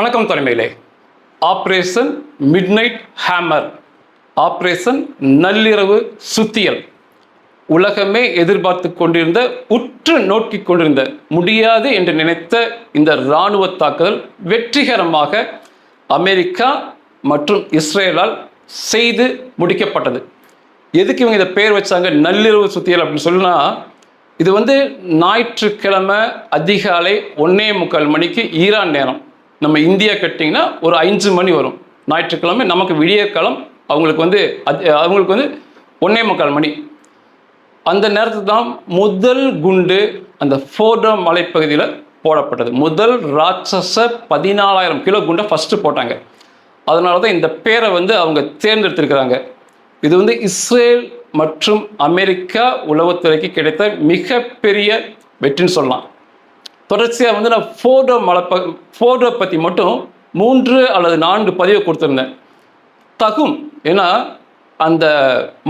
வணக்கம் தலைமையிலே. Operation midnight hammer operation நள்ளிரவு சுத்தியல். உலகமே எதிர்பார்த்து கொண்டிருந்த உற்று நோக்கி கொண்டிருந்த முடியாது என்று நினைத்த இந்த இராணுவ தாக்குதல் வெற்றிகரமாக அமெரிக்கா மற்றும் இஸ்ரேலால் செய்து முடிக்கப்பட்டது. எதுக்கு இவங்க இதை பேர் வச்சாங்க நள்ளிரவு சுத்தியல் அப்படின்னு சொன்னால் இது வந்து ஞாயிற்றுக்கிழமை அதிகாலை ஒன்னே முக்கால் மணிக்கு ஈரான் நேரம். நம்ம இந்தியா கட்டிங்கன்னா ஒரு அஞ்சு மணி வரும். ஞாயிற்றுக்கிழமை நமக்கு விடியற்காலம் அவங்களுக்கு வந்து அது- அவங்களுக்கு வந்து ஒன்னே முக்கால் மணி. அந்த நேரத்தில் தான் முதல் குண்டு அந்த ஃபோர்டோ மலைப்பகுதியில் போடப்பட்டது. முதல் ராட்சச பதினாலாயிரம் கிலோ குண்டை ஃபஸ்ட்டு போட்டாங்க. அதனால தான் இந்த பேரை வந்து அவங்க தேர்ந்தெடுத்திருக்கிறாங்க. இது வந்து இஸ்ரேல் மற்றும் அமெரிக்கா உளவுத்துறைக்கு கிடைத்த மிகப்பெரிய வெற்றின்னு சொல்லலாம். தொடர்ச்சியாக வந்து நான் ஃபோர்டோ மலைப்ப ஃபோர்டோ பற்றி மட்டும் மூன்று அல்லது நான்கு பதிவு கொடுத்துருந்தேன். தகும் ஏன்னா அந்த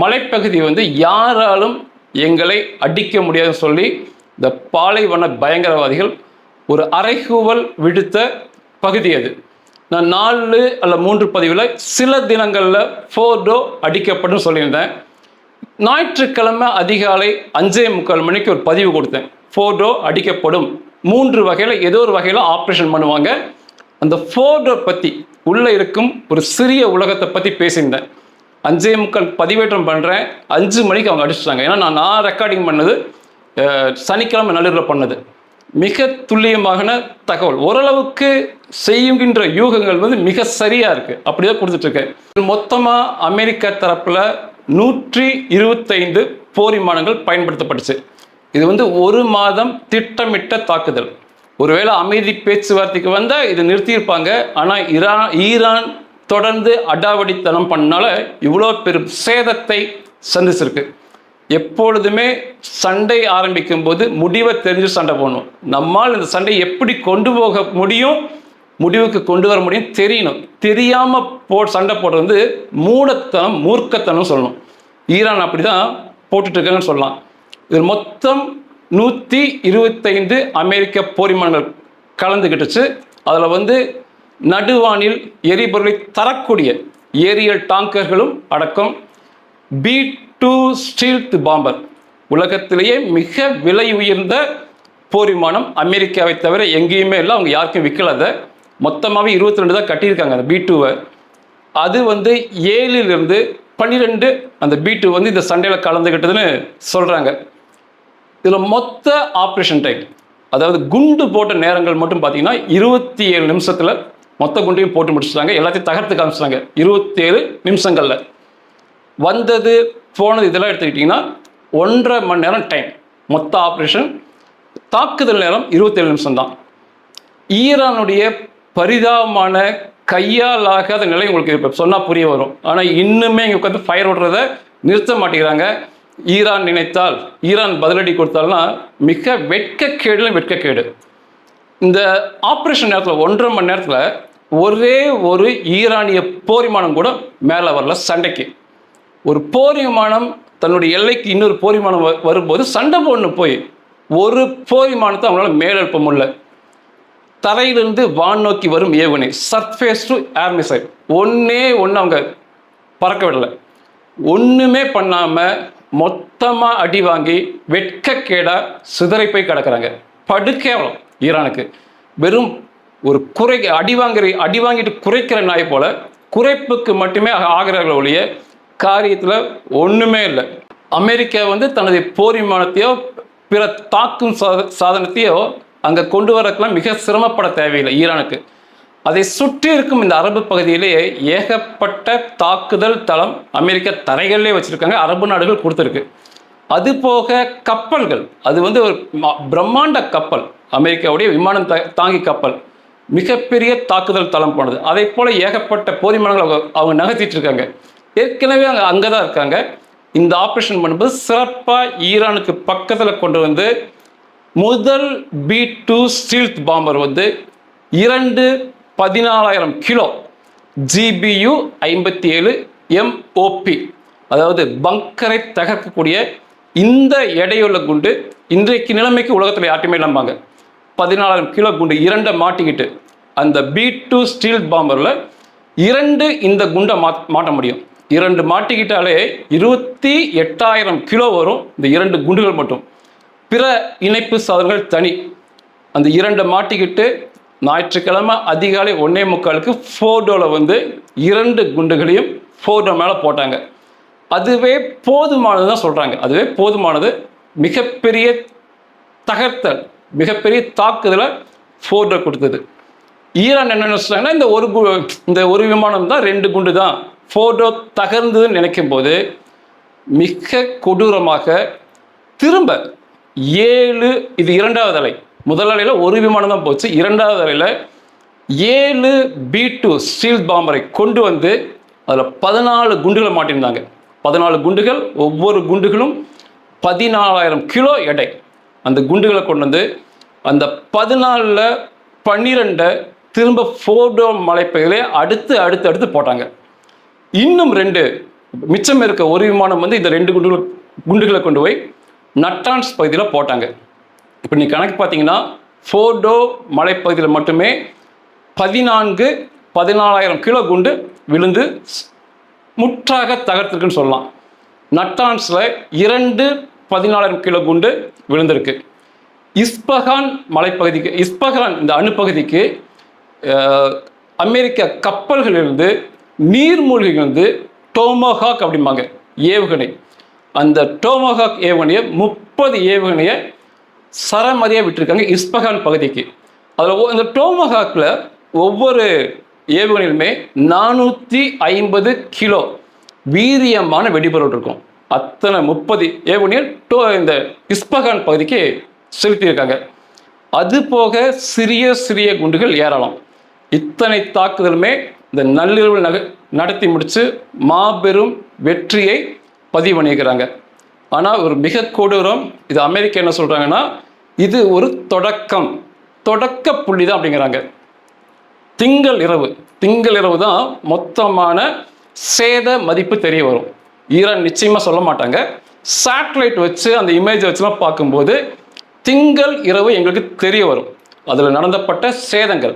மலைப்பகுதி வந்து யாராலும் எங்களை அடிக்க முடியாதுன்னு சொல்லி இந்த பாலைவன பயங்கரவாதிகள் ஒரு அரைகூவல் விடுத்த பகுதி அது. நான் நாலு அல்ல மூன்று பதிவில் சில தினங்களில் ஃபோர்டோ அடிக்கப்படும் சொல்லியிருந்தேன். ஞாயிற்றுக்கிழமை அதிகாலை அஞ்சே முக்கால் மணிக்கு ஒரு பதிவு கொடுத்தேன். ஃபோர்டோ அடிக்கப்படும். மூன்று வகையில் ஏதோ ஒரு வகையில் ஆப்ரேஷன் பண்ணுவாங்க. அந்த ஃபோர்டோ பற்றி உள்ளே இருக்கும் ஒரு சிறிய உலகத்தை பற்றி பேசியிருந்தேன். அஞ்சே முக்கால் பதிவேற்றம் பண்ணுறேன் அஞ்சு மணிக்கு அவங்க அடிச்சிட்டாங்க. ஏன்னா நான் நான் ரெக்கார்டிங் பண்ணது சனிக்கிழமை நள்ளிரவில் பண்ணது. மிக துல்லியமான தகவல். ஓரளவுக்கு செய்யுங்கின்ற யூகங்கள் வந்து மிக சரியாக இருக்குது அப்படிதான் கொடுத்துட்ருக்கேன். மொத்தமாக அமெரிக்க தரப்பில் நூற்றி இருபத்தைந்து போர் விமானங்கள் பயன்படுத்தப்பட்டுச்சு. இது வந்து ஒரு மாதம் திட்டமிட்ட தாக்குதல். ஒருவேளை அமைதி பேச்சுவார்த்தைக்கு வந்தால் இதை நிறுத்தியிருப்பாங்க. ஆனால் ஈரான் ஈரான் தொடர்ந்து அடாவடித்தனம் பண்ணனால இவ்வளோ பெரும் சேதத்தை சந்திச்சிருக்கு. எப்பொழுதுமே சண்டை ஆரம்பிக்கும் போது முடிவை தெரிஞ்சு சண்டை போடணும். நம்மால் இந்த சண்டை எப்படி கொண்டு போக முடியும் முடிவுக்கு கொண்டு வர முடியும் தெரியணும். தெரியாமல் போ சண்டை போடுறது வந்து மூடத்தனம் மூர்க்கத்தனம் சொல்லணும். ஈரான் அப்படி தான் இருக்காங்கன்னு சொல்லலாம். இது மொத்தம் நூற்றி இருபத்தைந்து அமெரிக்க போரிமானங்கள் கலந்துக்கிட்டுச்சு அதில் வந்து நடுவானில் எரிபொருளை தரக்கூடிய ஏரியல் டாங்கர்களும் அடக்கம். B two stealth bomber. உலகத்திலேயே மிக விலை உயர்ந்த போர் விமானம் அமெரிக்காவை தவிர எங்கேயுமே இல்லை. அவங்க யாருக்கும் விற்கல அதை. மொத்தமாகவே இருபத்தி ரெண்டு தான் கட்டியிருக்காங்க அந்த பி டூவை. அது வந்து ஏழிலிருந்து பன்னிரெண்டு அந்த பி டூ வந்து இந்த சண்டையில் கலந்துக்கிட்டதுன்னு சொல்கிறாங்க இதில் மொத்த ஆப்ரேஷன் டைம் அதாவது குண்டு போட்ட நேரங்கள் மட்டும் பார்த்தீங்கன்னா இருபத்தி ஏழு நிமிஷத்தில் மொத்த குண்டையும் போட்டு முடிச்சிட்டாங்க. எல்லாத்தையும் தகர்த்து காமிச்சிட்டாங்க. இருபத்தேழு நிமிஷங்களில். வந்தது போனது இதெல்லாம் எடுத்துக்கிட்டிங்கன்னா ஒன்றரை மணி நேரம் டைம் மொத்த ஆப்ரேஷன் தாக்குதல் நேரம் இருபத்தேழு நிமிஷம் தான் ஈரானுடைய பரிதாபமான கையால் ஆகாத நிலை உங்களுக்கு இப்போ சொன்னால் புரிய வரும். ஆனால் இன்னுமே இங்கே உட்காந்து ஃபயர் விடுறத நிறுத்த மாட்டேங்கிறாங்க. ஈரான் நினைத்தால் ஈரான் பதிலடி கொடுத்தால்னா மிக வெட்கக்கேடுல வெட்கக்கேடு. இந்த ஆப்ரேஷன் நேரத்தில் ஒன்றரை மணி நேரத்தில் ஒரே ஒரு ஈரானிய போர் விமானம் கூட மேலே வரல சண்டைக்கு. ஒரு போர் விமானம் தன்னுடைய எல்லைக்கு இன்னொரு போர் விமானம் வரும்போது சண்டை போடணும் போய் ஒரு போர் விமானத்தை அவங்களால மேலெழுப்ப முடியல. தரையிலிருந்து வான் நோக்கி வரும் ஏவுகணை சர்ஃபேஸ் டு ஏர் மிசைல் ஒன்றே ஒன்று அவங்க பறக்க விடலை. ஒன்றுமே பண்ணாமல் மொத்தமாக அடி வாங்கி வெட்கக்கேடாக சிதறை போய் கிடக்கிறாங்க படுக்கேவலம் ஈரானுக்கு. வெறும் ஒரு குறை அடி வாங்குற அடி வாங்கிட்டு குறைக்கிற நாய் போல குறைப்புக்கு மட்டுமே ஆகிறார்கள் ஒழிய காரியத்தில் ஒன்றுமே இல்லை. அமெரிக்கா வந்து தனது போர் விமானத்தையோ பிற தாக்கும் சாத சாதனத்தையோ அங்கே கொண்டு வரக்கெல்லாம் மிக சிரமப்பட தேவையில்லை ஈரானுக்கு. அதை சுற்றி இருக்கும் இந்த அரபு பகுதியிலேயே ஏகப்பட்ட தாக்குதல் தளம் அமெரிக்கா தரைகளிலே வச்சுருக்காங்க அரபு நாடுகள் கொடுத்துருக்கு. அது போக கப்பல்கள் அது வந்து ஒரு பிரம்மாண்ட கப்பல் அமெரிக்காவுடைய விமானம் தா- தாங்கி கப்பல் மிகப்பெரிய தாக்குதல் தளம் போனது. அதை போல ஏகப்பட்ட போர் அவங்க அவங்க நகர்த்திட்டு இருக்காங்க. ஏற்கனவே அங்கே அங்கே தான் இருக்காங்க. இந்த ஆப்ரேஷன் பண்ணும்போது சிறப்பாக ஈரானுக்கு பக்கத்தில் கொண்டு வந்து முதல் பி டூ ஸ்டீல்த் பாம்பர் வந்து இரண்டு பதினாலாயிரம் கிலோ ஜிபியு ஐம்பத்தி ஏழு எம்ஓபி அதாவது பங்கரை தகர்க்கக்கூடிய இந்த எடையுள்ள குண்டு இன்றைக்கு நிலைமைக்கு உலகத்தில் யார்ட்டுமே நம்பாங்க. பதினாலாயிரம் கிலோ குண்டு இரண்டை மாட்டிக்கிட்டு அந்த பி டூ ஸ்டீல் பாம்பரில் இரண்டு இந்த குண்டை மா மாட்ட முடியும். இரண்டு மாட்டிக்கிட்டாலே இருபத்தி எட்டாயிரம் கிலோ வரும் இந்த இரண்டு குண்டுகள் மட்டும். பிற இணைப்பு சாதனங்கள் தனி. அந்த இரண்டை மாட்டிக்கிட்டு ஞாயிற்றுக்கிழமை அதிகாலை ஒன்னே முக்காலுக்கு ஃபோர்டோவில் வந்து இரண்டு குண்டுகளையும் ஃபோர்டோ மேலே போட்டாங்க. அதுவே போதுமானது தான் சொல்கிறாங்க அதுவே போதுமானது மிகப்பெரிய தகர்த்தல் மிகப்பெரிய தாக்குதலை ஃபோர்டோ கொடுத்தது. ஈரான் என்ன நினைச்சாங்கன்னா இந்த ஒரு கு- இந்த ஒரு விமானம் தான் ரெண்டு குண்டு தான் ஃபோர்டோ தகர்ந்ததுன்னு நினைக்கும் போது மிக கொடூரமாக திரும்ப ஏழு இது இரண்டாவது அலை முதல் அலையில் ஒரு விமானம் தான் போச்சு. இரண்டாவது அலையில் ஏழு பி டூ ஸ்டீல் பாம்பரை கொண்டு வந்து அதில் பதினாலு குண்டுகளை மாட்டியிருந்தாங்க. பதினாலு குண்டுகள் ஒவ்வொரு குண்டுகளும் பதினாலாயிரம் கிலோ எடை. அந்த குண்டுகளை கொண்டு வந்து அந்த பதினாலில் பன்னிரெண்டை திரும்ப ஃபோர்டோ மலைப்பகுதியிலே அடுத்து அடுத்து அடுத்து போட்டாங்க. இன்னும் ரெண்டு மிச்சம் இருக்க ஒரு விமானம் வந்து இந்த ரெண்டு குண்டுகள் குண்டுகளை கொண்டு போய் நட்டான்ஸ் பகுதியில் போட்டாங்க. இப்போ நீ கணக்கு பார்த்தீங்கன்னா ஃபோர்டோ மலைப்பகுதியில் மட்டுமே பதினான்கு பதினாலாயிரம் கிலோ குண்டு விழுந்து முற்றாக தகர்த்திருக்குன்னு சொல்லலாம். நட்டான்ஸில் இரண்டு பதினாலாயிரம் கிலோ குண்டு விழுந்திருக்கு. இஸ்பகான் மலைப்பகுதிக்கு இஸ்பகான் இந்த அணுப்பகுதிக்கு அமெரிக்க கப்பல்களிலிருந்து நீர்மூழ்கிகள் வந்து டோமோஹாக் அப்படிம்பாங்க ஏவுகணை. அந்த டோமோஹாக் ஏவுகணையை முப்பது ஏவுகணையை சரமதியாக விட்டுருக்காங்க இஸ்பகான் பகுதிக்கு. அதில் இந்த டோமஹாக்கில் ஒவ்வொரு ஏவுகணையிலுமே நானூற்றி ஐம்பது கிலோ வீரியமான வெடிபொருள் இருக்கும். அத்தனை முப்பது ஏவுகணையை டோ இந்த இஸ்பகான் பகுதிக்கு செலுத்தியிருக்காங்க. அது போக சிறிய சிறிய குண்டுகள் ஏறலாம் இத்தனை தாக்குதலுமே இந்த நள்ளிரவு நக நடத்தி முடித்து மாபெரும் வெற்றியை பதிவு பண்ணியிருக்கிறாங்க. ஆனால் ஒரு மிக கொடூரம் இது அமெரிக்கா என்ன சொல்கிறாங்கன்னா இது ஒரு தொடக்கம். தொடக்க புள்ளி தான் அப்படிங்கிறாங்க. திங்கள் இரவு. திங்கள் இரவு தான் மொத்தமான சேத மதிப்பு தெரிய வரும். ஈரான் நிச்சயமாக சொல்ல மாட்டாங்க. சேட்டலைட் வச்சு அந்த இமேஜ் வச்சுலாம் பார்க்கும்போது திங்கள் இரவு எங்களுக்கு தெரிய வரும். அதில் நடந்தப்பட்ட சேதங்கள்.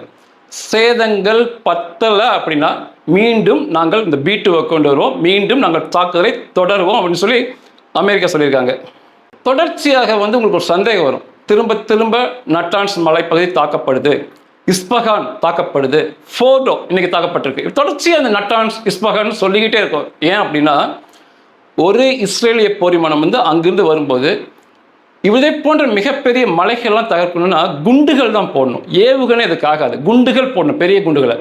சேதங்கள் பத்தலை அப்படின்னா மீண்டும் நாங்கள் இந்த பீட்டுவை கொண்டு வருவோம். மீண்டும் நாங்கள் தாக்குதலை தொடருவோம் அப்படின்னு சொல்லி அமெரிக்கா சொல்லியிருக்காங்க. தொடர்ச்சியாக வந்து உங்களுக்கு ஒரு சந்தேகம் வரும். திரும்ப திரும்ப நட்டான்ஸ் மலைப்பகுதி தாக்கப்படுது. இஸ்பகான் தாக்கப்படுது. ஃபோர்டோ இன்னைக்கு தாக்கப்பட்டிருக்கு. தொடர்ச்சியாக அந்த நட்டான்ஸ் இஸ்பகான் சொல்லிக்கிட்டே இருக்கும். ஏன் அப்படின்னா ஒரு இஸ்ரேலிய போரிமானம் வந்து அங்கிருந்து வரும்போது இதை போன்ற மிகப்பெரிய மலைகள்லாம் தகர்க்கணும்னா குண்டுகள் தான் போடணும். ஏவுகணை இதுக்கு ஆகாது. குண்டுகள் போடணும். பெரிய குண்டுகளை.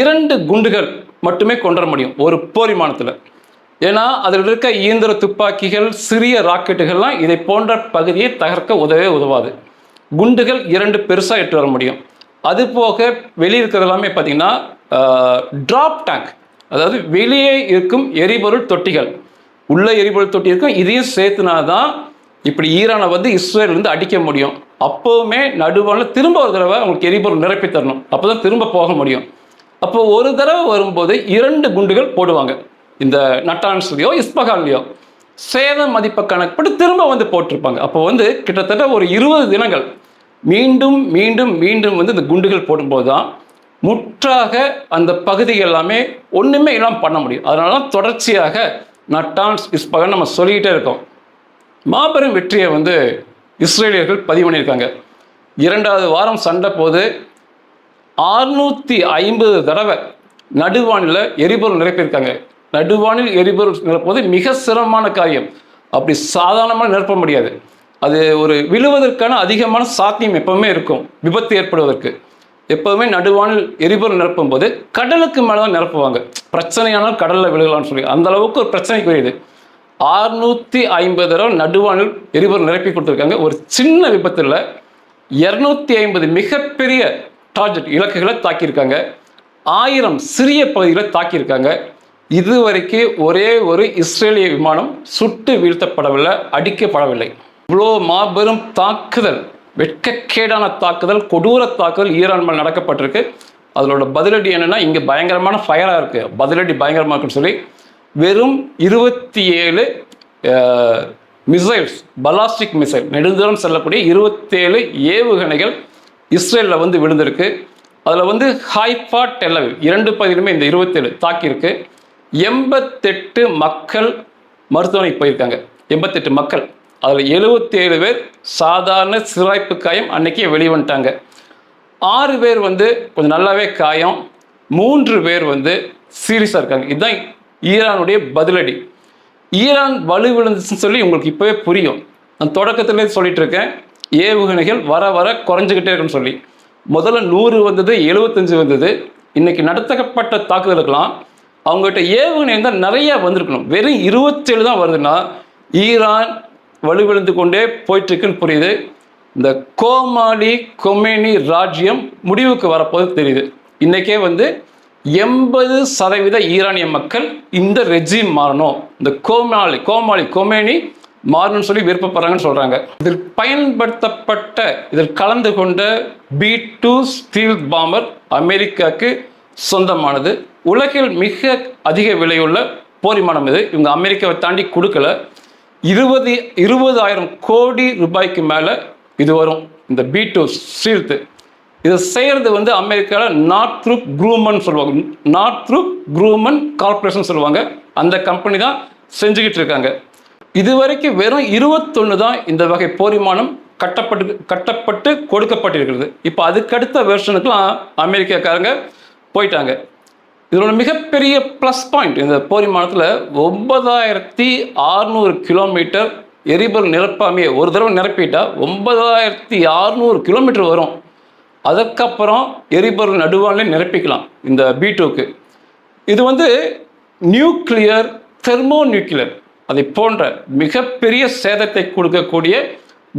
இரண்டு குண்டுகள் மட்டுமே கொண்டு வர முடியும். ஒரு போரிமானத்தில் ஏன்னா அதில் இருக்க இயந்திர துப்பாக்கிகள் சிறிய ராக்கெட்டுகள்லாம் இதை போன்ற பகுதியை தகர்க்க உதவே உதவாது. குண்டுகள் இரண்டு பெருசாக எட்டு வர முடியும். அது போக வெளியே இருக்கிறது எல்லாமே பார்த்தீங்கன்னா ட்ராப் டேங்க் அதாவது வெளியே இருக்கும் எரிபொருள் தொட்டிகள். உள்ள எரிபொருள் தொட்டி இருக்கும் இதையும் சேர்த்துனா தான் இப்படி ஈரானை வந்து இஸ்ரேலேருந்து அடிக்க முடியும். அப்போவுமே நடுவானில் திரும்ப ஒரு தடவை அவங்களுக்கு எரிபொருள் நிரப்பி தரணும் அப்போ தான் திரும்ப போக முடியும். அப்போ ஒரு தடவை வரும்போது இரண்டு குண்டுகள் போடுவாங்க. இந்த நட்டான்ஸ்லையோ இஸ்பகான்லையோ சேத மதிப்பை கணக்குப்பட்டு திரும்ப வந்து போட்டிருப்பாங்க. அப்போ வந்து கிட்டத்தட்ட ஒரு இருபது தினங்கள் மீண்டும் மீண்டும் மீண்டும் வந்து இந்த குண்டுகள் போடும்போது தான் முற்றாக அந்த பகுதி எல்லாமே ஒன்றுமே எல்லாம் பண்ண முடியும். அதனால தான் தொடர்ச்சியாக நட்டான்ஸ் இஸ்பகன் நம்ம சொல்லிக்கிட்டே இருக்கோம். மாபெரும் வெற்றியை வந்து இஸ்ரேலியர்கள் பதிவு பண்ணியிருக்காங்க. இரண்டாவது வாரம் சண்டை போது ஆறுநூற்றி ஐம்பது தடவை நடுவானில் எரிபொருள் நிரப்பியிருக்காங்க. நடுவானில் எரிபொருள் நிரப்புவது மிக சிரமமான காரியம். அப்படி சாதாரணமாக நிரப்ப முடியாது. அது ஒரு விழுவதற்கான அதிகமான சாத்தியம் எப்பவுமே இருக்கும் விபத்து ஏற்படுவதற்கு. எப்போவுமே நடுவானில் எரிபொருள் நிரப்பும் போது கடலுக்கு மேலே தான் நிரப்புவாங்க. பிரச்சனையானால் கடலில் விழுகலாம்னு சொல்லி. அந்த அளவுக்கு ஒரு பிரச்சனைக்குரியது. ஆறுநூற்றி ஐம்பது தடவை நடுவானில் எரிபொருள் நிரப்பி கொடுத்துருக்காங்க. ஒரு சின்ன விபத்தில் இரநூத்தி ஐம்பது மிகப்பெரிய டார்கெட் இலக்குகளை தாக்கியிருக்காங்க. ஆயிரம் சிறிய பகுதிகளை தாக்கியிருக்காங்க. இதுவரைக்கும் ஒரே ஒரு இஸ்ரேலிய விமானம் சுட்டு வீழ்த்தப்படவில்லை அடிக்கப்படவில்லை. இவ்வளோ மாபெரும் தாக்குதல் வெட்கக்கேடான தாக்குதல் கொடூர தாக்குதல் ஈரான் மேல் நடக்கப்பட்டிருக்கு. அதனோட பதிலடி என்னென்னா இங்கே பயங்கரமான ஃபயராக இருக்குது பதிலடி பயங்கரமாக இருக்குன்னு சொல்லி வெறும் இருபத்தி ஏழு மிசைல்ஸ் பலாஸ்டிக் மிசைல் நெடுந்தூரம் செல்லக்கூடிய இருபத்தேழு ஏவுகணைகள் இஸ்ரேலில் வந்து விழுந்திருக்கு. அதில் வந்து ஹைஃபா டெல்லவில் இரண்டு பகுதியிலுமே இந்த இருபத்தேழு தாக்கியிருக்கு. எண்பத்தெட்டு மக்கள் மருத்துவமனைக்கு போயிருக்காங்க. எண்பத்தெட்டு மக்கள். அதில் எழுபத்தேழு பேர் சாதாரண சிராய்ப்பு காயம் அன்னைக்கே வெளியே வந்துட்டாங்க. ஆறு பேர் வந்து கொஞ்சம் நல்லாவே காயம். மூன்று பேர் வந்து சீரியஸாக இருக்காங்க. இதுதான் ஈரானுடைய பதிலடி. ஈரான் வலு விழுந்துச்சுன்னு சொல்லி உங்களுக்கு இப்போவே புரியும். நான் தொடக்கத்திலே சொல்லிட்டு இருக்கேன். ஏவுகணைகள் வர வர குறைஞ்சிக்கிட்டே இருக்குன்னு சொல்லி. முதல்ல நூறு வந்தது எழுபத்தஞ்சு வந்தது. இன்னைக்கு நடத்தப்பட்ட தாக்குதலுக்கெல்லாம் அவங்ககிட்ட ஏவுகணை தான் நிறைய வந்திருக்கணும். வெறும் இருபத்தேழு தான் வருதுன்னா ஈரான் வலுவிழந்து கொண்டே போயிட்டுருக்குன்னு புரியுது. இந்த கோமாளி கொமேனி ராஜ்யம் முடிவுக்கு வரப்போது தெரியுது. இன்றைக்கே வந்து எண்பது சதவீத ஈரானிய மக்கள் இந்த ரெஜிம் மாறணும். இந்த கோமாளி கோமாளி கொமேனி மாறணும்னு சொல்லி விருப்பப்படுறாங்கன்னு சொல்கிறாங்க இதில் பயன்படுத்தப்பட்ட இதில் கலந்து கொண்ட பி டூ ஸ்டீல் பாம்பர் அமெரிக்காவுக்கு சொந்தமானது. உலகில் மிக அதிக விலையுள்ள போரிமானம் இது. இவங்க அமெரிக்காவை தாண்டி கொடுக்கல. இருபது இருபதாயிரம் கோடி ரூபாய்க்கு மேலே இது வரும். இந்த பி டூ சீர்த்து. இதை செய்கிறது வந்து அமெரிக்காவில் நார்த்ரூப் குரூமன் சொல்லுவாங்க. நார்த்ரூப் குரூமன் கார்பரேஷன் சொல்லுவாங்க. அந்த கம்பெனி தான் செஞ்சுக்கிட்டு இருக்காங்க. இதுவரைக்கும் வெறும் இருபத்தொன்று தான் இந்த வகை போரிமானம் கட்டப்பட்டு கட்டப்பட்டு கொடுக்கப்பட்டிருக்கிறது. இப்போ அதுக்கடுத்த வெர்ஷனுக்குலாம் அமெரிக்காக்காரங்க போயிட்டாங்க. இதோட மிகப்பெரிய ப்ளஸ் பாயிண்ட் இந்த போரிமானத்தில் ஒன்பதாயிரத்தி அறுநூறு கிலோமீட்டர் எரிபொருள் நிரப்பாமையே ஒரு தடவை நிரப்பிட்டா ஒன்பதாயிரத்தி அறுநூறு கிலோமீட்டர் வரும். அதுக்கப்புறம் எரிபொருள் நடுவானே நிரப்பிக்கலாம் இந்த பி டூக்கு இது வந்து நியூக்ளியர் தெர்மோ நியூக்ளியர் அதை போன்ற மிகப்பெரிய சேதத்தை கொடுக்கக்கூடிய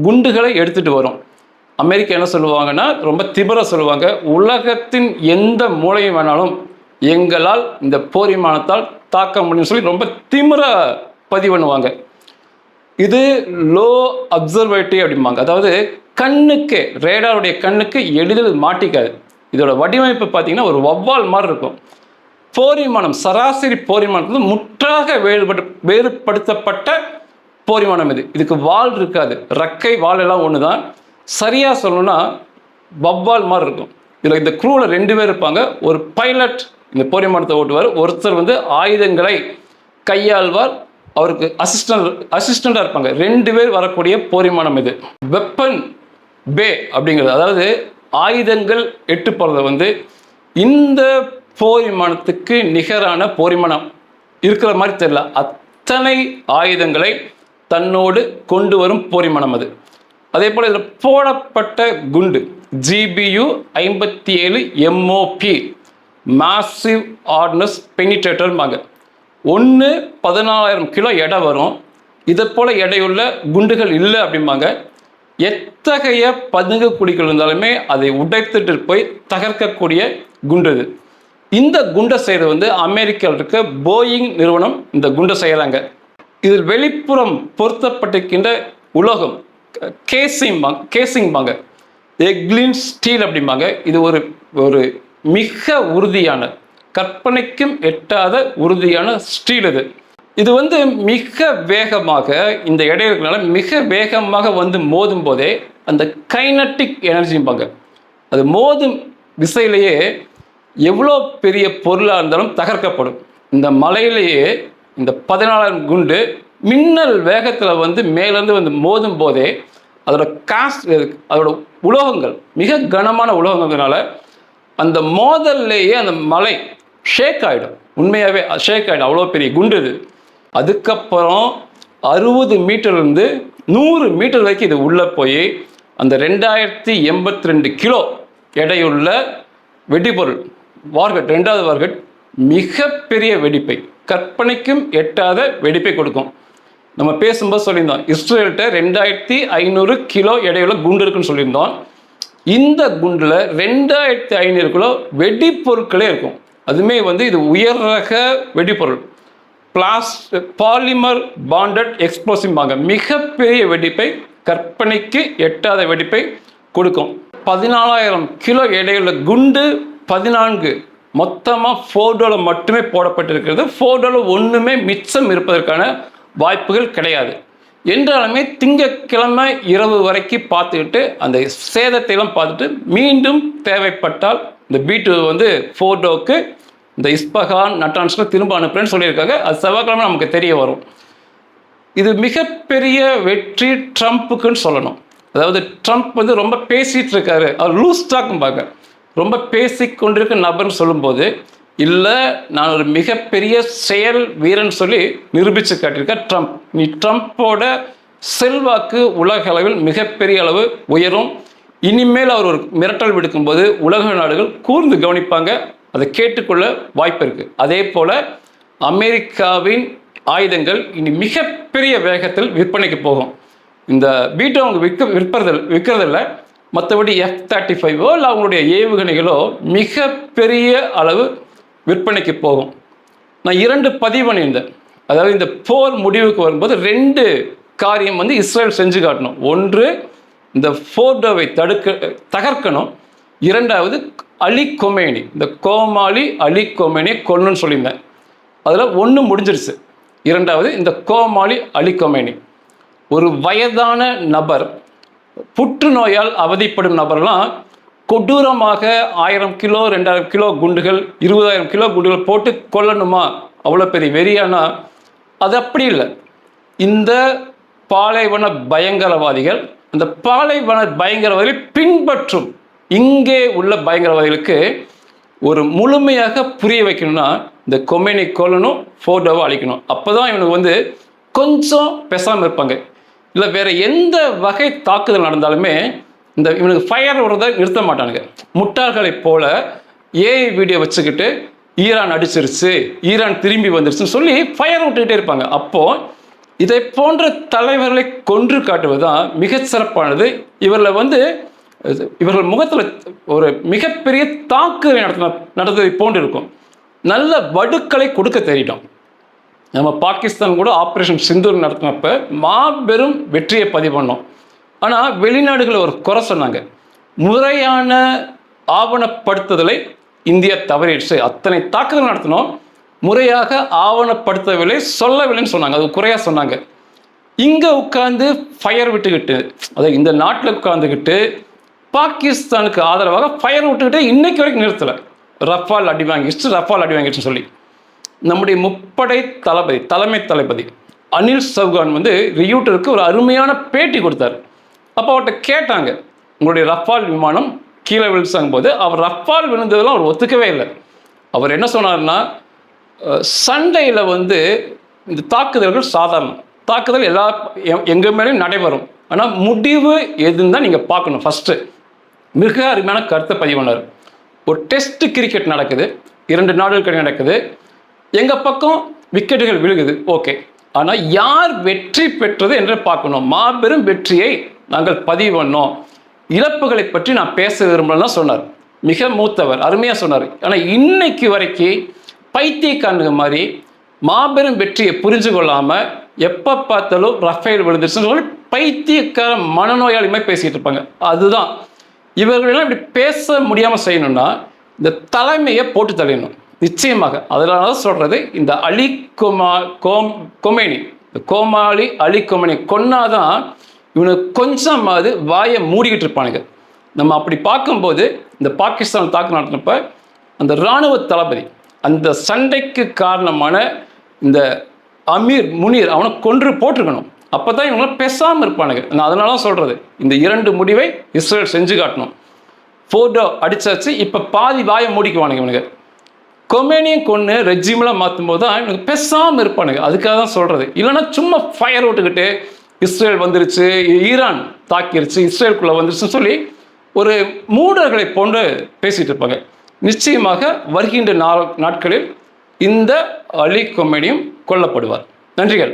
குண்டுகளை எடுத்துகிட்டு வரும். அமெரிக்கா என்ன சொல்லுவாங்கன்னா ரொம்ப திபர சொல்லுவாங்க உலகத்தின் எந்த மூலையும் வேணாலும் எங்களால் இந்த போர் விமானத்தால் தாக்க முடியும்னு சொல்லி ரொம்ப திமிர பதிவு பண்ணுவாங்க. இது லோ அப்சர்வேட்டிவ் அப்படிம்பாங்க. அதாவது கண்ணுக்கு ரேடாருடைய கண்ணுக்கு எளிதில் மாட்டிக்காது. இதோட வடிவமைப்பு பார்த்தீங்கன்னா ஒரு வவ்வால் மாதிரி இருக்கும். போர் விமானம் சராசரி போர் விமானத்துல முற்றாக வேறுபடு வேறுபடுத்தப்பட்ட போர் விமானம் இது. இதுக்கு வால் இருக்காது. ரக்கை வால் எல்லாம் ஒன்று தான் சரியாக சொல்லணும்னா பவ்வால் மாதிரி இருக்கும். இதில் இந்த க்ரூவில் ரெண்டு பேர் இருப்பாங்க. ஒரு பைலட் இந்த போரிமானத்தை ஓட்டுவார். ஒருத்தர் வந்து ஆயுதங்களை கையாள்வார். அவருக்கு அசிஸ்டன்ட் அசிஸ்டண்டாக இருப்பாங்க. ரெண்டு பேர் வரக்கூடிய போரிமானம் இது. வெப்பன் பே அப்படிங்கிறது அதாவது ஆயுதங்கள் எட்டு போகிறத வந்து இந்த போரிமானத்துக்கு நிகரான போரிமானம். இருக்கிற மாதிரி தெரியல. அத்தனை ஆயுதங்களை தன்னோடு கொண்டு வரும் போரிமானம் அது. அதே போல் இதில் போடப்பட்ட குண்டு ஜிபியு ஐம்பத்தி ஏழு எம்ஓபி மாசிவ் ஆர்னஸ் பெனிட்ரேட்டர்பாங்க ஒன்று பதினாலாயிரம் கிலோ எடை வரும். இதை போல் எடையுள்ள குண்டுகள் இல்லை அப்படிம்பாங்க. எத்தகைய பதுங்கு குடிகள் இருந்தாலுமே அதை உடைத்துட்டு போய் தகர்க்கக்கூடிய குண்டு இது. இந்த குண்டை செய்கிறது வந்து அமெரிக்காவில் இருக்க போயிங் நிறுவனம் இந்த குண்டை செய்கிறாங்க இதில் வெளிப்புறம் பொருத்தப்பட்டிருக்கின்ற உலோகம் கேசிம்பாங்க. கேசிங்பாங்க எக்லின் ஸ்டீல் அப்படிம்பாங்க. இது ஒரு ஒரு மிக உறுதியான கற்பனைக்கும் எட்டாத உறுதியான ஸ்டீல் இது. இது வந்து மிக வேகமாக இந்த இடையிறதுனால மிக வேகமாக வந்து மோதும் போதே அந்த கைனட்டிக் எனர்ஜிம்பாங்க. அது மோதும் விசையிலேயே எவ்வளோ பெரிய பொருளாக இருந்தாலும் தகர்க்கப்படும். இந்த மலையிலேயே இந்த பதினாலாயிரம் குண்டு மின்னல் வேகத்தில் வந்து மேலேருந்து வந்து மோதும் போதே அதோட காஸ்ட் அதோட உலோகங்கள் மிக கனமான உலோகங்கள்னால அந்த மோதல்லையே அந்த மலை ஷேக் ஆகிடும் உண்மையாகவே ஷேக் ஆகிடும் அவ்வளோ பெரிய குண்டு இது. அதுக்கப்புறம் அறுபது மீட்டர்லேருந்து நூறு மீட்டர் வரைக்கும் இது உள்ளே போய் அந்த ரெண்டாயிரத்தி எண்பத்தி ரெண்டு கிலோ எடையுள்ள வெடிபொருள் வார்கட் ரெண்டாவது வார்கட் மிகப்பெரிய வெடிப்பை கற்பனைக்கும் எட்டாத வெடிப்பை கொடுக்கும். நம்ம பேசும்போது சொல்லியிருந்தோம் இஸ்ரேல்கிட்ட ரெண்டாயிரத்தி ஐநூறு கிலோ எடையுள்ள குண்டு இருக்குன்னு சொல்லியிருந்தோம். இந்த குண்டில் ரெண்டாயிரத்தி ஐநூறு கிலோ வெடிப்பொருட்களே இருக்கும். அதுவுமே வந்து இது உயர் ரக வெடிப்பொருள். பிளாஸ் பாலிமர் பாண்டட் எக்ஸ்ப்ளோசிவ்பாங்க மிகப்பெரிய வெடிப்பை கற்பனைக்கு எட்டாத வெடிப்பை கொடுக்கும். பதினாலாயிரம் கிலோ எடையுள்ள குண்டு பதினான்கு. மொத்தமாக ஃபோர்டோவில் மட்டுமே போடப்பட்டிருக்கிறது. ஃபோர்டோவில் ஒன்றுமே மிச்சம் இருப்பதற்கான வாய்ப்புகள் கிடையாது. என்றாலுமே திங்கக்கிழமை இரவு வரைக்கும் பார்த்துக்கிட்டு அந்த சேதத்தை எல்லாம் பார்த்துட்டு மீண்டும் தேவைப்பட்டால் இந்த பீட்டு வந்து ஃபோர்டோக்கு இந்த இஸ்பகான் நட்டான்ஸ்க்கு திரும்ப அனுப்புறேன்னு சொல்லியிருக்காங்க. அது செவ்வாய்க்கிழமை நமக்கு தெரிய வரும். இது மிகப்பெரிய வெற்றி ட்ரம்ப்புக்குன்னு சொல்லணும். அதாவது ட்ரம்ப் வந்து ரொம்ப பேசிகிட்டு இருக்காரு. அவர் லூஸ் டாக்கும் பார்க்க ரொம்ப பேசி கொண்டிருக்க நபர்னு சொல்லும்போது இல்லை நான் ஒரு மிகப்பெரிய செயல் வீரன் சொல்லி நிரூபித்து காட்டியிருக்கேன் ட்ரம்ப். நீ ட்ரம்ப்போட செல்வாக்கு உலக அளவில் மிகப்பெரிய அளவு உயரும். இனிமேல் அவர் ஒரு மிரட்டல் விடுக்கும்போது உலக நாடுகள் கூர்ந்து கவனிப்பாங்க. அதை கேட்டுக்கொள்ள வாய்ப்பு இருக்குது அதே போல் அமெரிக்காவின் ஆயுதங்கள் இனி மிகப்பெரிய வேகத்தில் விற்பனைக்கு போகும். இந்த வீட்டை அவங்க விற்க விற்பதில் விற்கிறதில்ல. மற்றபடி எஃப் தேர்ட்டி ஃபைவோ இல்லை அவங்களுடைய ஏவுகணைகளோ மிகப்பெரிய அளவு விற்பனைக்கு போகும். நான் இரண்டு பதிவு பண்ணியிருந்தேன் அதாவது இந்த போர் முடிவுக்கு வரும்போது ரெண்டு காரியம் வந்து இஸ்ரேல் செஞ்சு காட்டணும். ஒன்று இந்த ஃபோர்டோவை தடுக்க தகர்க்கணும். இரண்டாவது அலி கொமேனி. இந்த கோமாளி அலி கொமேனி கொல்லணும்னு சொல்லியிருந்தேன். அதில் ஒன்று முடிஞ்சிருச்சு. இரண்டாவது இந்த கோமாளி அலி கொமேனி. ஒரு வயதான நபர் புற்றுநோயால் அவதிப்படும் நபர்லாம் கொடூரமாக ஆயிரம் கிலோ ரெண்டாயிரம் கிலோ குண்டுகள் இருபதாயிரம் கிலோ குண்டுகள் போட்டு கொல்லணுமா? அவ்வளோ பெரிய வெறியானா? அது அப்படி இல்லை. இந்த பாலைவன பயங்கரவாதிகள் அந்த பாலைவன பயங்கரவாதிகளை பின்பற்றும். இங்கே உள்ள பயங்கரவாதிகளுக்கு ஒரு முழுமையாக புரிய வைக்கணும்னா இந்த கொமெனி கொல்லணும் ஃபோட்டோவை அழிக்கணும். அப்போ தான் இவனுக்கு வந்து கொஞ்சம் பேசாமல் இருப்பாங்க. இல்லை வேற எந்த வகை தாக்குதல் நடந்தாலுமே இந்த இவனுக்கு ஃபயர் விடுறதை நிறுத்த மாட்டானுங்க. முட்டாள்களைப் போல ஏஐ வீடியோ வச்சுக்கிட்டு ஈரான் அடிச்சிருச்சு ஈரான் திரும்பி வந்துருச்சுன்னு சொல்லி ஃபயர் விட்டுக்கிட்டே இருப்பாங்க. அப்போது இதை போன்ற தலைவர்களை கொன்று காட்டுவது தான் மிகச்சிறப்பானது இவரில் வந்து இது- இவர்கள் முகத்தில் ஒரு மிகப்பெரிய தாக்குதலை நடத்தின நடந்ததை போன்று இருக்கும் நல்ல வடுக்களை கொடுக்க தெரியிட்டோம் நம்ம பாகிஸ்தான் கூட ஆப்ரேஷன் சிந்தூர் நடத்தினப்ப மாபெரும் வெற்றியை பதிவு பண்ணோம். ஆனால் வெளிநாடுகள் ஒரு குறை சொன்னாங்க. முறையான ஆவணப்படுத்துதலை இந்தியா தவறிடுச்சு அத்தனை தாக்குதல் நடத்தினோம். முறையாக ஆவணப்படுத்தவில்லை சொல்லவில்லைன்னு சொன்னாங்க. அது குறையாக சொன்னாங்க. இங்கே உட்காந்து ஃபயர் விட்டுக்கிட்டு அதாவது இந்த நாட்டில் உட்காந்துக்கிட்டு பாகிஸ்தானுக்கு ஆதரவாக ஃபயர் விட்டுக்கிட்டு இன்னைக்கு வரைக்கும் நிறுத்தலை. ரஃபால் அடி வாங்கிடுச்சு ரஃபால் அடி வாங்கிடுச்சுன்னு சொல்லி. நம்முடைய முப்படை தளபதி தலைமை தளபதி அனில் சவுகான் வந்து ரியூட்டருக்கு ஒரு அருமையான பேட்டி கொடுத்தாரு. அப்போ அவர்கிட்ட கேட்டாங்க உங்களுடைய ரஃபால் விமானம் கீழே விழுச்சாங்க போது அவர் ரஃபால் விழுந்ததெல்லாம் அவர் ஒத்துக்கவே இல்லை. அவர் என்ன சொன்னார்னா சண்டையில் வந்து இந்த தாக்குதல்கள் சாதாரணம். தாக்குதல் எல்லா எங்கள் மேலேயும் நடைபெறும். ஆனால் முடிவு எதுன்னு தான் நீங்கள் பார்க்கணும் ஃபஸ்ட்டு மிக அருமையான கருத்தை பதிவு ஒரு டெஸ்ட் கிரிக்கெட் நடக்குது. இரண்டு நாடுகள் நடக்குது. எங்கள் பக்கம் விக்கெட்டுகள் விழுகுது. ஓகே ஆனால் யார் வெற்றி பெற்றது என்று பார்க்கணும். மாபெரும் வெற்றியை நாங்கள் பதிவு பண்ணோம். இழப்புகளை பற்றி நான் பேச விரும்பலன்னா சொன்னார். மிக மூத்தவர் அருமையாக சொன்னார். ஆனால் இன்னைக்கு வரைக்கும் பைத்தியக்காரனுங்க மாதிரி மாபெரும் வெற்றியை புரிஞ்சு கொள்ளாமல் எப்போ பார்த்தாலும் ரஃபேல் விழுந்துருச்சுன்னு சொல்லி பைத்தியக்கார மனநோயாளி மாதிரி பேசிக்கிட்டு இருப்பாங்க. அதுதான். இவர்களெல்லாம் இப்படி பேச முடியாமல் செய்யணும்னா இந்த தலைமையை போட்டு தள்ளிடணும். நிச்சயமாக. அதனால தான் சொல்கிறது இந்த அலி குமா கோம் கொமேனி. இந்த கோமாளி அலி கொமேனி கொன்னாதான் இவனுக்கு கொஞ்சமாவது வாயை மூடிக்கிட்டு இருப்பானுங்க. நம்ம அப்படி பார்க்கும்போது இந்த பாகிஸ்தான் தாக்கு நடத்தினப்ப அந்த இராணுவ தளபதி அந்த சண்டைக்கு காரணமான இந்த அமீர் முனீர் அவனை கொன்று போட்டிருக்கணும். அப்போ தான் இவங்களாம் பேசாமல் இருப்பானுங்க. நான் அதனால தான் சொல்கிறது இந்த இரண்டு முடிவை இஸ்ரேல் செஞ்சு காட்டணும். ஃபோட்டோ அடிச்சாச்சு. இப்போ பாதி வாயை மூடிக்குவானுங்க இவனுங்க. கொமேனியும் கொன்று ரெஜிமெலாம் மாற்றும் போது தான் இவனுக்கு பேசாமல் இருப்பானுங்க. அதுக்காக தான் சொல்கிறது இல்லைன்னா சும்மா ஃபயர் விட்டுக்கிட்டு இஸ்ரேல் வந்துருச்சு ஈரான் தாக்கிருச்சு இஸ்ரேலுக்குள்ளே வந்துருச்சுன்னு சொல்லி ஒரு மூடர்களை போன்று பேசிகிட்டு இருப்பாங்க. நிச்சயமாக வருகின்ற நாள் நாட்களில் இந்த அலி கொமெடியும் கொல்லப்படுவார். நன்றிகள்.